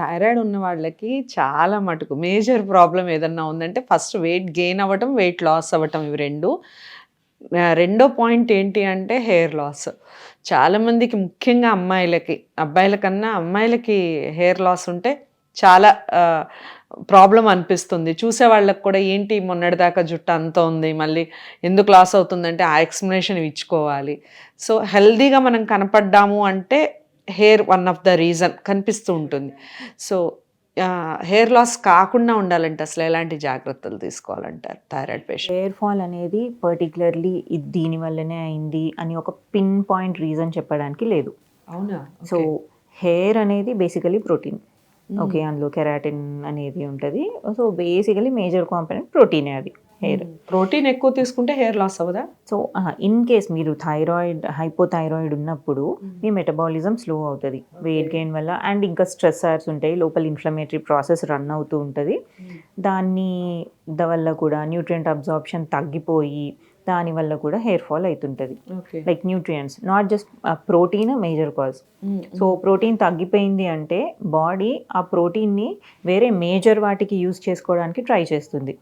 Thyroid ఉన్న వాళ్ళకి చాలా మటుకు మేజర్ ప్రాబ్లం ఏదన్నా ఉందంటే ఫస్ట్ వెయిట్ గెయిన్ అవ్వటం వెయిట్ లాస్ అవ్వటం ఇవి రెండు. రెండో పాయింట్ ఏంటి అంటే హెయిర్ లాస్. చాలామందికి ముఖ్యంగా అమ్మాయిలకి అబ్బాయిల కన్నా అమ్మాయిలకి హెయిర్ లాస్ ఉంటే చాలా ప్రాబ్లం అనిపిస్తుంది. చూసే వాళ్ళకి కూడా ఏంటి మొన్నటిదాకా జుట్టు అంత ఉంది మళ్ళీ ఎందుకు లాస్ అవుతుందంటే ఆ ఎక్స్ప్లెనేషన్ ఇచ్చుకోవాలి. సో హెల్దీగా మనం కనపడ్డాము అంటే hair one of the reason కనిపిస్తూ ఉంటుంది. సో హెయిర్ లాస్ కాకుండా ఉండాలంటే అసలు ఎలాంటి జాగ్రత్తలు తీసుకోవాలంటారు థైరాయిడ్ పేషెంట్? హెయిర్ ఫాల్ అనేది పర్టికులర్లీ దీని వల్లనే అయింది అని ఒక పిన్ పాయింట్ రీజన్ చెప్పడానికి లేదు. అవునా? సో హెయిర్ అనేది బేసికలీ ప్రోటీన్. ఓకే అందులో కెరాటిన్ అనేది ఉంటుంది. సో బేసికలీ మేజర్ కాంపోనెంట్ ప్రోటీనే అది. హెయిర్. ప్రోటీన్ ఎక్కువ తీసుకుంటే హెయిర్ లాస్ అవ్వదా? సో ఇన్ కేస్ మీరు థైరాయిడ్ హైపోథైరాయిడ్ ఉన్నప్పుడు మీ మెటబాలిజం స్లో అవుతుంది. వెయిట్ గెయిన్ వల్ల అండ్ ఇంకా స్ట్రెస్సర్స్ ఉంటాయి లోపల ఇన్ఫ్లమేటరీ ప్రాసెస్ రన్ అవుతూ ఉంటుంది. దాన్ని ద వల్ల కూడా న్యూట్రియంట్ అబ్జార్ప్షన్ తగ్గిపోయి దాని వల్ల కూడా హెయిర్ ఫాల్ అవుతుంటుంది like nutrients not just protein major cause so protein తగ్గిపోయింది అంటే బాడీ ఆ ప్రోటీన్ని వేరే మేజర్ వాటికి యూజ్ చేసుకోవడానికి ట్రై చేస్తుంది.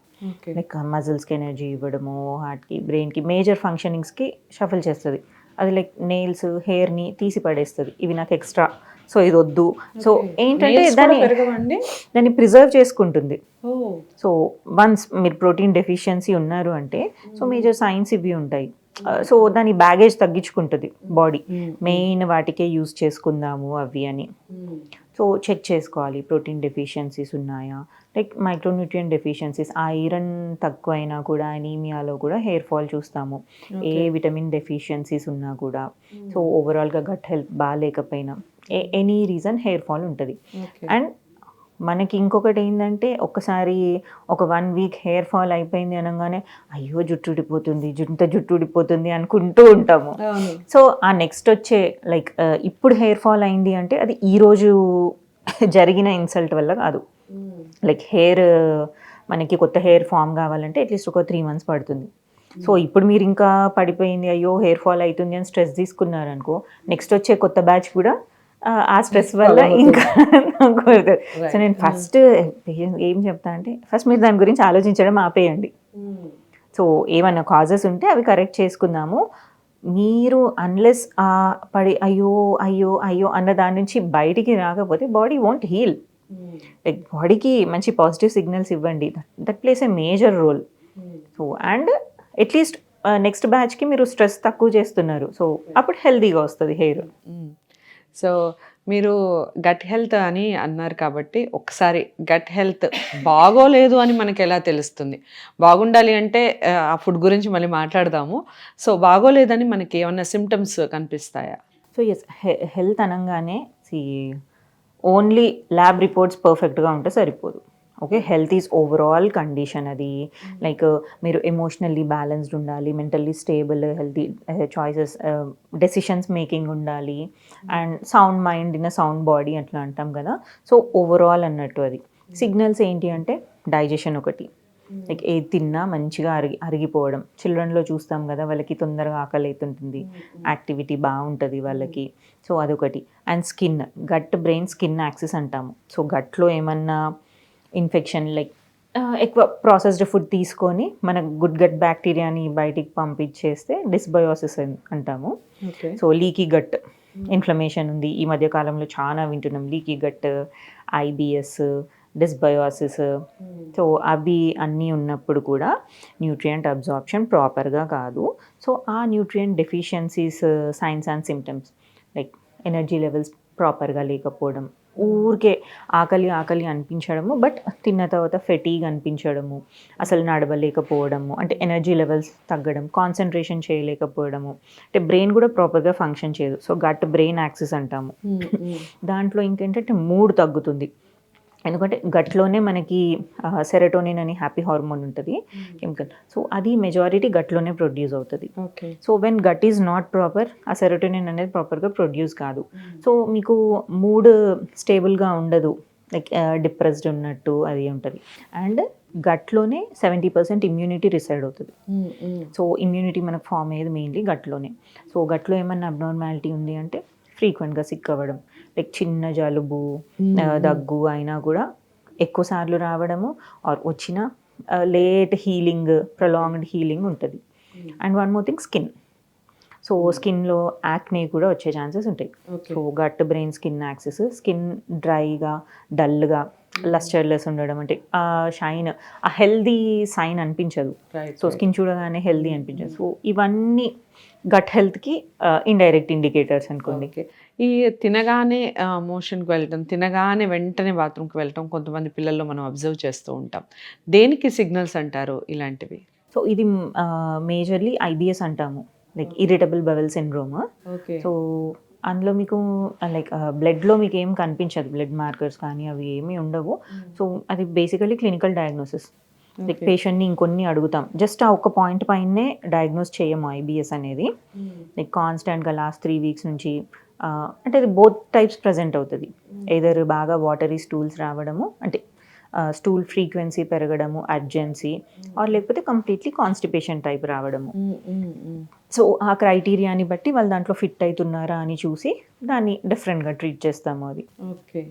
లైక్ మజిల్స్కి ఎనర్జీ ఇవ్వడము హార్ట్కి బ్రెయిన్కి మేజర్ ఫంక్షనింగ్స్కి షఫల్ చేస్తుంది. అది లైక్ నెయిల్స్ హెయిర్ని తీసి పడేస్తుంది. ఇవి నాకు ఎక్స్ట్రా సో ఇది వద్దు సో ఏంటంటే దాన్ని దాన్ని ప్రిజర్వ్ చేసుకుంటుంది. సో వన్స్ మీరు ప్రోటీన్ డెఫిషియన్సీ ఉన్నారు అంటే సో మేజర్ సైన్స్ ఇవి ఉంటాయి. సో దాని బ్యాగేజ్ తగ్గించుకుంటుంది బాడీ. మెయిన్ వాటికే యూస్ చేసుకుందాము అవి అని. సో చెక్ చేసుకోవాలి. ప్రోటీన్ డెఫిషియన్సీస్ ఉన్నాయా? లైక్ మైక్రోన్యూట్రియన్ డెఫిషియన్సీస్ ఐరన్ తక్కువైనా కూడా అనీమియాలో కూడా హెయిర్ ఫాల్ చూస్తాము. ఏ విటమిన్ డెఫిషియన్సీస్ ఉన్నా కూడా. సో ఓవరాల్గా గట్ హెల్త్ బాగాలేకపోయినా ఏ ఎనీ రీజన్ హెయిర్ ఫాల్ ఉంటుంది. అండ్ మనకి ఇంకొకటి ఏంటంటే ఒక్కసారి ఒక వన్ వీక్ హెయిర్ ఫాల్ అయిపోయింది అనగానే అయ్యో జుట్టు ఊడిపోతుంది జుట్టు జుట్టు ఊడిపోతుంది అనుకుంటూ ఉంటాము. సో ఆ నెక్స్ట్ వచ్చే లైక్ ఇప్పుడు హెయిర్ ఫాల్ అయింది అంటే అది ఈ రోజు జరిగిన ఇన్సల్ట్ వల్ల కాదు. లైక్ హెయిర్ మనకి కొత్త హెయిర్ ఫామ్ కావాలంటే అట్లీస్ట్ ఒక త్రీ మంత్స్ పడుతుంది. సో ఇప్పుడు మీరు ఇంకా పడిపోయింది అయ్యో హెయిర్ ఫాల్ అవుతుంది అని స్ట్రెస్ తీసుకున్నారనుకో నెక్స్ట్ వచ్చే కొత్త బ్యాచ్ కూడా ఆ, స్ట్రెస్ వల్ల ఇంకా కోరుతుంది సో నేను ఫస్ట్ ఏం చెప్తా అంటే ఫస్ట్ మీరు దాని గురించి ఆలోచించడం ఆపేయండి. సో ఏమైనా కాజెస్ ఉంటే అవి కరెక్ట్ చేసుకుందాము. మీరు అన్లెస్ ఆ పడి అయ్యో అయ్యో అయ్యో అన్న దాని నుంచి బయటికి రాకపోతే బాడీ వోంట్ హీల్ లైక్ బాడీకి మంచి పాజిటివ్ సిగ్నల్స్ ఇవ్వండి. That plays a major role so and at least next బ్యాచ్కి మీరు స్ట్రెస్ తక్కువ చేస్తున్నారు. సో అప్పుడు హెల్తీగా వస్తుంది హెయిర్ సో మీరు గట్ హెల్త్ అని అన్నారు కాబట్టి ఒకసారి గట్ హెల్త్ బాగోలేదు అని మనకి ఎలా తెలుస్తుంది? బాగుండాలి అంటే ఆ, ఆ ఫుడ్ గురించి మళ్ళీ మాట్లాడదాము. సో బాగోలేదని మనకి ఏమన్నా సిమ్టమ్స్ కనిపిస్తాయా? సో ఎస్ హెల్త్ అనగానే సి ఓన్లీ ల్యాబ్ రిపోర్ట్స్ పర్ఫెక్ట్గా ఉంటే సరిపోదు. Okay health is overall condition అది. లైక్ మీరు ఎమోషనల్లీ బ్యాలెన్స్డ్ ఉండాలి mentally stable healthy choices decisions making ఉండాలి. And sound mind in sound body అట్లా అంటాం కదా. సో ఓవరాల్ అన్నట్టు అది. సిగ్నల్స్ ఏంటి అంటే డైజెషన్ ఒకటి. లైక్ ఏది తిన్నా మంచిగా అరిగి అరిగిపోవడం. చిల్డ్రన్లో చూస్తాం కదా వాళ్ళకి తొందరగా ఆకలి అవుతుంటుంది యాక్టివిటీ బాగుంటుంది వాళ్ళకి. సో అదొకటి. And skin gut brain skin axis అంటాము. సో గట్లో ఏమన్నా ఇన్ఫెక్షన్ లైక్ ఎక్కువ ప్రాసెస్డ్ ఫుడ్ తీసుకొని మన గుడ్ గట్ బ్యాక్టీరియాని బయటికి పంపించేస్తే డిస్బయోసిస్ అంటాము. సో లీకీ గట్ ఇన్ఫ్లమేషన్ ఉంది. ఈ మధ్య కాలంలో చాలా వింటున్నాం. Leaky gut IBS dysbiosis so అవి అన్నీ ఉన్నప్పుడు కూడా న్యూట్రియంట్ అబ్జార్ప్షన్ ప్రాపర్గా కాదు. సో ఆ nutrient deficiencies signs and symptoms like energy levels ప్రాపర్గా లేకపోవడం ఊరికే ఆకలి ఆకలి అనిపించడము బట్ తిన్న తర్వాత ఫెటీగ్ అనిపించడము అసలు నడవలేకపోవడము అంటే ఎనర్జీ లెవెల్స్ తగ్గడం కాన్సన్ట్రేషన్ చేయలేకపోవడము అంటే బ్రెయిన్ కూడా ప్రాపర్గా ఫంక్షన్ చేయదు. సో గట్ బ్రెయిన్ యాక్సెస్ అంటాము. దాంట్లో ఇంకేంటంటే మూడ్ తగ్గుతుంది. ఎందుకంటే గట్లోనే మనకి సెరటోనిన్ అని హ్యాపీ హార్మోన్ ఉంటుంది. కెమికల్ సో అది మెజారిటీ గట్లోనే ప్రొడ్యూస్ అవుతుంది. Okay so when gut is not proper ఆ సెరటోనిన్ అనేది ప్రాపర్గా ప్రొడ్యూస్ కాదు. సో మీకు మూడ్ స్టేబుల్గా ఉండదు. లైక్ డిప్రెస్డ్ ఉన్నట్టు అది ఉంటుంది. అండ్ గట్లోనే సెవెంటీ పర్సెంట్ ఇమ్యూనిటీ రిసైడ్ అవుతుంది. సో ఇమ్యూనిటీ మనకు ఫామ్ అయ్యేది మెయిన్లీ గట్లోనే. సో గట్లో ఏమన్నా అబ్నార్మాలిటీ ఉంది అంటే ఫ్రీక్వెంట్గా సిక్ అవ్వడం లైక్ చిన్న జలుబు ఆ, దగ్గు అయినా కూడా ఎక్కువ సార్లు రావడము ఆర్ వచ్చిన లేట్ హీలింగ్ ప్రొలాంగ్డ్ హీలింగ్ ఉంటుంది. And one more thing skin so స్కిన్లో acne కూడా వచ్చే ఛాన్సెస్ ఉంటాయి. So gut brain skin axis skin డ్రైగా డల్గా లస్టర్లెస్ ఉండడం అంటే ఆ షైన్ ఆ హెల్దీ సైన్ అనిపించదు. సో స్కిన్ చూడగానే హెల్దీ అనిపించదు. సో ఇవన్నీ గట్ హెల్త్కి ఇండైరెక్ట్ ఇండికేటర్స్ అనుకోండి. ఈ తినగానే మోషన్కి వెళ్ళటం తినగానే వెంటనే బాత్రూమ్కి వెళ్ళటం కొంతమంది పిల్లల్లో మనం అబ్జర్వ్ చేస్తూ ఉంటాం. దేనికి సిగ్నల్స్ అంటారు ఇలాంటివి? సో ఇది మేజర్లీ ఐబిఎస్ అంటాము. Like irritable bowel syndrome. Okay so అందులో మీకు లైక్ బ్లడ్లో మీకు ఏం కనిపించదు. బ్లడ్ మార్కర్స్ కానీ అవి ఏమీ ఉండవు. సో అది బేసికలీ క్లినికల్ డయాగ్నోసిస్ లైక్ పేషెంట్ని ఇంకొన్ని అడుగుతాం. జస్ట్ ఆ ఒక్క పాయింట్ పైనే డయాగ్నోస్ చేయము ఐబిఎస్ అనేది. లైక్ కాన్స్టెంట్గా లాస్ట్ త్రీ వీక్స్ నుంచి ఆ, అంటే అది బోత్ టైప్స్ ప్రజెంట్ అవుతుంది. ఏదర్ బాగా వాటరీ స్టూల్స్ రావడము అంటే స్టూల్ ఫ్రీక్వెన్సీ పెరగడము అర్జెన్సీ ఆర్ లేకపోతే కంప్లీట్లీ కాన్స్టిపేషన్ టైప్ రావడము. సో ఆ క్రైటీరియాని బట్టి వాళ్ళు దాంట్లో ఫిట్ అవుతున్నారా అని చూసి దాన్ని డిఫరెంట్గా ట్రీట్ చేస్తాము అది ఓకే